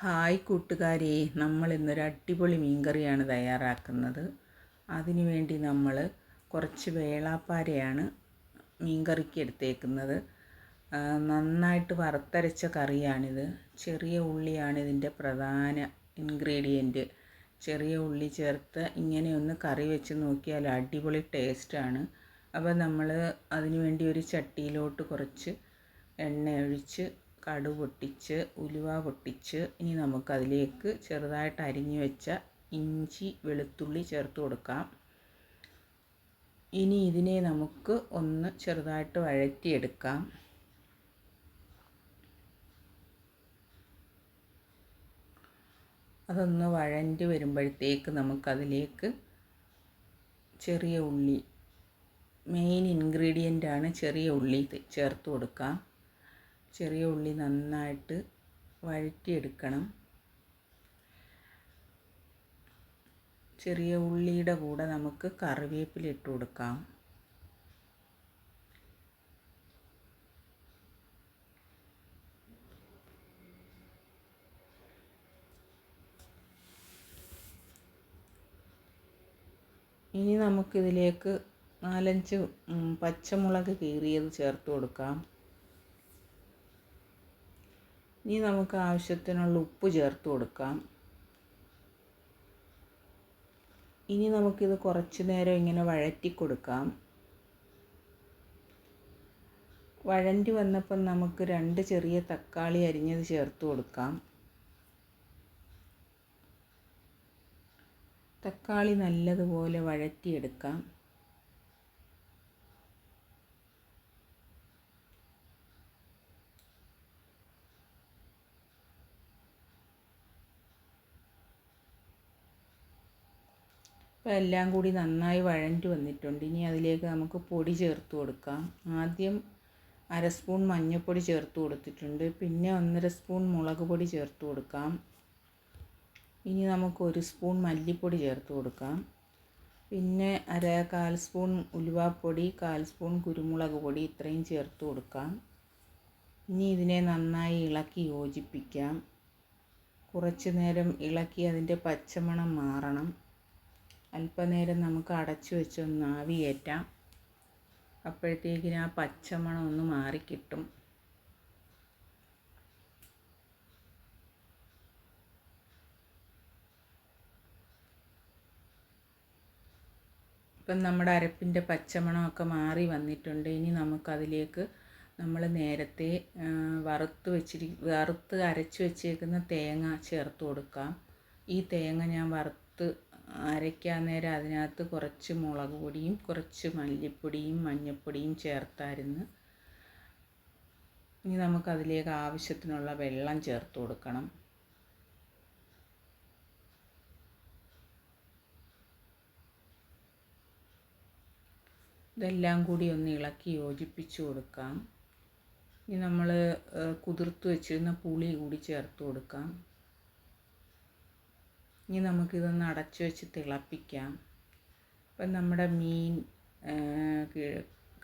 Hi കൂട്ടുകാരെ നമ്മൾ ഇന്നൊരു അടിപൊളി മീൻകറിയാണ് തയ്യാറാക്കുന്നത്. അതിനു വേണ്ടി നമ്മൾ കുറച്ച് വേളാപ്പാരയാണ് മീൻകറിക്ക് എടുത്തേക്കുന്നത്. നന്നായിട്ട് വറുത്തരച്ച കറിയാണിത്. ചെറിയ ഉള്ളിയാണ് ഇതിന്റെ പ്രധാന ഇൻഗ്രീഡിയന്റ്. ചെറിയ ഉള്ളി ചേർത്ത് ഇങ്ങനെ ഒന്ന് കറി വെച്ച് നോക്കിയാൽ അടിപൊളി ടേസ്റ്റാണ്. അപ്പോൾ നമ്മൾ അതിനുവേണ്ടി ഒരു ചട്ടിയിലോട്ട് കുറച്ച് എണ്ണ ഒഴിച്ച് കടു പൊട്ടിച്ച് ഉലുവ പൊട്ടിച്ച് ഇനി നമുക്കതിലേക്ക് ചെറുതായിട്ട് അരിഞ്ഞു വെച്ച ഇഞ്ചി വെളുത്തുള്ളി ചേർത്ത് കൊടുക്കാം. ഇനി ഇതിനെ നമുക്ക് ഒന്ന് ചെറുതായിട്ട് വഴറ്റിയെടുക്കാം. അതൊന്ന് വഴഞ്ഞ് വരുമ്പോഴത്തേക്ക് നമുക്കതിലേക്ക് ചെറിയ ഉള്ളി മെയിൻ ഇൻഗ്രീഡിയന്റാണ് ചെറിയ ഉള്ളി ചേർത്ത് കൊടുക്കാം. ചെറിയ ഉള്ളി നന്നായിട്ട് വഴറ്റിയെടുക്കണം. ചെറിയ ഉള്ളിയുടെ കൂടെ നമുക്ക് കറിവേപ്പില ഇട്ട് കൊടുക്കാം. ഇനി നമുക്കിതിലേക്ക് നാലഞ്ച് പച്ചമുളക് കീറിയത് ചേർത്ത് കൊടുക്കാം. ഇനി നമുക്ക് ആവശ്യത്തിനുള്ള ഉപ്പ് ചേർത്ത് കൊടുക്കാം. ഇനി നമുക്കിത് കുറച്ച് നേരം ഇങ്ങനെ വഴറ്റി കൊടുക്കാം. വഴണ്ടി വന്നപ്പം നമുക്ക് രണ്ട് ചെറിയ തക്കാളി അരിഞ്ഞത് ചേർത്ത് കൊടുക്കാം. തക്കാളി നല്ലതുപോലെ വഴറ്റിയെടുക്കാം. ഇപ്പോൾ എല്ലാം കൂടി നന്നായി വഴണ്ടി വന്നിട്ടുണ്ട്. ഇനി അതിലേക്ക് നമുക്ക് പൊടി ചേർത്ത് കൊടുക്കാം. ആദ്യം അര സ്പൂൺ മഞ്ഞൾപ്പൊടി ചേർത്ത് കൊടുത്തിട്ടുണ്ട്. പിന്നെ ഒന്നര സ്പൂൺ മുളക് പൊടി ചേർത്ത് കൊടുക്കാം. ഇനി നമുക്ക് ഒരു സ്പൂൺ മല്ലിപ്പൊടി ചേർത്ത് കൊടുക്കാം. പിന്നെ അര കാൽ സ്പൂൺ ഉലുവാപ്പൊടി കാൽ സ്പൂൺ കുരുമുളക് പൊടി ഇത്രയും ചേർത്ത് കൊടുക്കാം. ഇനി ഇതിനെ നന്നായി ഇളക്കി യോജിപ്പിക്കാം. കുറച്ച് നേരം ഇളക്കി അതിന്റെ പച്ചമണം മാറണം. അല്പനേരം നമുക്ക് അടച്ചു വെച്ചൊന്ന് ആവി കയറ്റാം അപ്പോഴത്തേക്കിന് ആ പച്ചമണം ഒന്ന് മാറിക്കിട്ടും. ഇപ്പം നമ്മുടെ അരപ്പിന്റെ പച്ചമണമൊക്കെ മാറി വന്നിട്ടുണ്ട്. ഇനി നമുക്കതിലേക്ക് നമ്മൾ നേരത്തെ വറുത്ത് വെച്ചിരി വറുത്ത് അരച്ച് വെച്ചേക്കുന്ന തേങ്ങ ചേർത്ത് കൊടുക്കാം. ഈ തേങ്ങ ഞാൻ വറുത്ത് അരയ്ക്കാൻ നേരം അതിനകത്ത് കുറച്ച് മുളക് പൊടിയും കുറച്ച് മല്ലിപ്പൊടിയും മഞ്ഞൾപ്പൊടിയും ചേർത്തായിരുന്നു. ഇനി നമുക്കതിലേക്ക് ആവശ്യത്തിനുള്ള വെള്ളം ചേർത്ത് കൊടുക്കണം. ഇതെല്ലാം കൂടി ഒന്ന് ഇളക്കി യോജിപ്പിച്ച് കൊടുക്കാം. ഇനി നമ്മൾ കുതിർത്ത് വെച്ചിരുന്ന പുളി കൂടി ചേർത്ത് കൊടുക്കാം. ഇനി നമുക്കിതൊന്ന് അടച്ചു വെച്ച് തിളപ്പിക്കാം. ഇപ്പം നമ്മുടെ മീൻ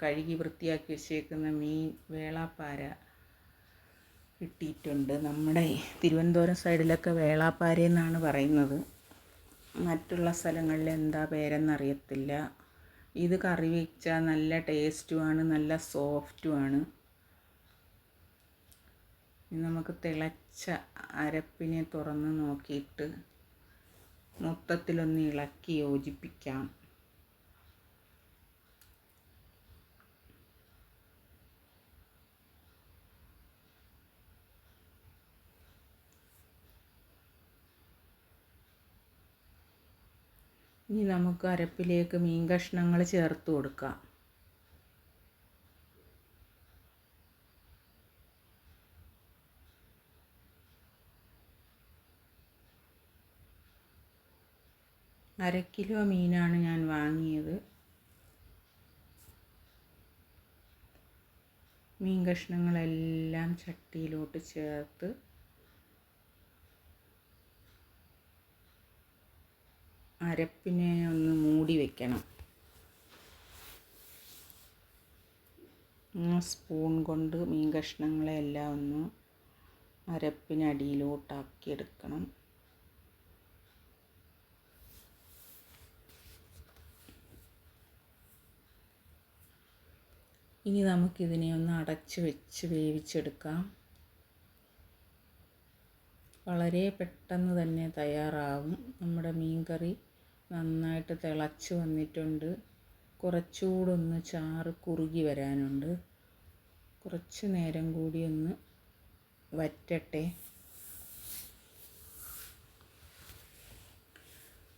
കഴുകി വൃത്തിയാക്കി വെച്ചേക്കുന്ന മീൻ വേളാപ്പാര കിട്ടിയിട്ടുണ്ട്. നമ്മുടെ തിരുവനന്തപുരം സൈഡിലൊക്കെ വേളാപ്പാര എന്നാണ് പറയുന്നത്. മറ്റുള്ള സ്ഥലങ്ങളിൽ എന്താ പേരെന്നറിയത്തില്ല. ഇത് കറി വെച്ചാൽ നല്ല ടേസ്റ്റുമാണ് നല്ല സോഫ്റ്റുമാണ്. നമുക്ക് തിളച്ച അരപ്പിനെ തുറന്ന് നോക്കിയിട്ട് മൊത്തത്തിലൊന്ന് ഇളക്കി യോജിപ്പിക്കാം. ഇനി നമുക്ക് അരപ്പിലേക്ക് മീൻ കഷ്ണങ്ങൾ ചേർത്ത് കൊടുക്കാം. അര കിലോ മീനാണ് ഞാൻ വാങ്ങിയത്. മീൻ കഷ്ണങ്ങളെല്ലാം ചട്ടിയിലോട്ട് ചേർത്ത് അരപ്പിനെ ഒന്ന് മൂടി വെക്കണം. സ്പൂൺ കൊണ്ട് മീൻ കഷ്ണങ്ങളെല്ലാം ഒന്ന് അരപ്പിനടിയിലോട്ടാക്കി ഇനി നമുക്കിതിനെ ഒന്ന് അടച്ചു വെച്ച് വേവിച്ചെടുക്കാം. വളരെ പെട്ടെന്ന് തന്നെ തയ്യാറാവും. നമ്മുടെ മീൻകറി നന്നായിട്ട് തിളച്ച് വന്നിട്ടുണ്ട്. കുറച്ചുകൂടൊന്ന് ചാറ് കുറുകി വരാനുണ്ട്. കുറച്ച് നേരം കൂടി ഒന്ന് വറ്റട്ടെ.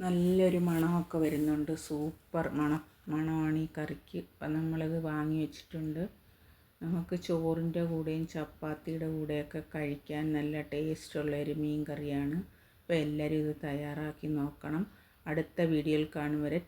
നല്ലൊരു മണമൊക്കെ വരുന്നുണ്ട്. സൂപ്പർ മണം. മണമാണ് ഈ കറിക്ക് അപ്പം നമ്മളത് വാങ്ങി വെച്ചിട്ടുണ്ട്. നമുക്ക് ചോറിന്റെ കൂടെയും ചപ്പാത്തിയുടെ കൂടെയൊക്കെ കഴിക്കാൻ നല്ല ടേസ്റ്റുള്ള ഒരു മീൻ കറിയാണ്. അപ്പോൾ എല്ലാവരും ഇത് തയ്യാറാക്കി നോക്കണം. അടുത്ത വീഡിയോയിൽ കാണും വരെ